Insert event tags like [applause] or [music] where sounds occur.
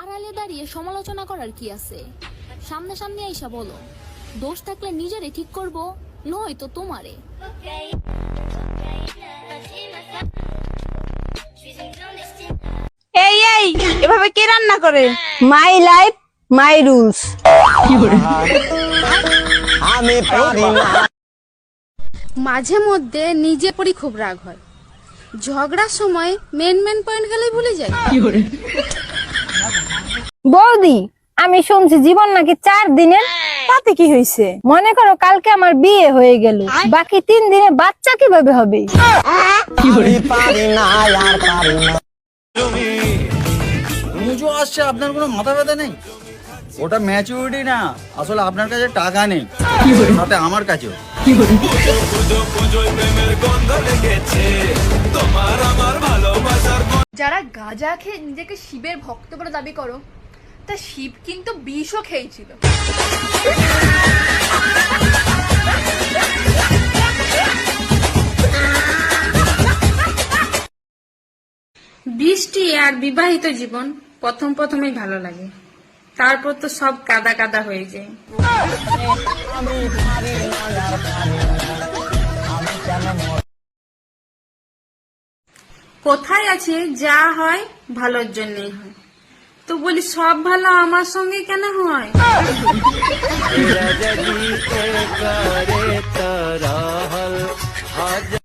আড়ালে দাঁড়িয়ে সমালোচনা করার কি আছে? সামনে সামনে আইসা বলো। দোষ থাকলে নিজেরে ঠিক করব নয় তো তোমারে। এই এই এভাবে কে রান্না করে? মাই লাইফ মাই রুলস আমি পারি না। মাঝে মধ্যে নিজে পরই খুব রাগ হয়। ঝগড়ার সময় মেন মেন পয়েন্ট গেলেই ভুলে যায়। বৌদি আমি শুনছি জীবন নাকি চার দিনের? তাতে কি হয়েছে মনে করো কালকে আমার বিয়ে হয়ে গেল। বাকি তিন দিনে বাচ্চা কীভাবে হবে? আমি আর পারি না আসছে আপনার কোনো মাথা ব্যথা নেই? ওটা ম্যাচুরিটি না। আসলে আপনার কাছে টাকা নেই। সাথে আমার কাছেও। যারা গাঁজা খেয়ে নিজেকে শিবের ভক্ত বলে দাবি করো, তা শিব কিন্তু বিষও খেয়েছিল। বৃষ্টি আর বিবাহিত জীবন প্রথম প্রথমেই ভালো লাগে। তারপর তো সব কাদা কাদা হয়ে যায়। কোথায় আছে? যা হয়, ভালোর জন্যই হয়। তো বলি, সব ভালো আমার সঙ্গে কেন হয়? [laughs]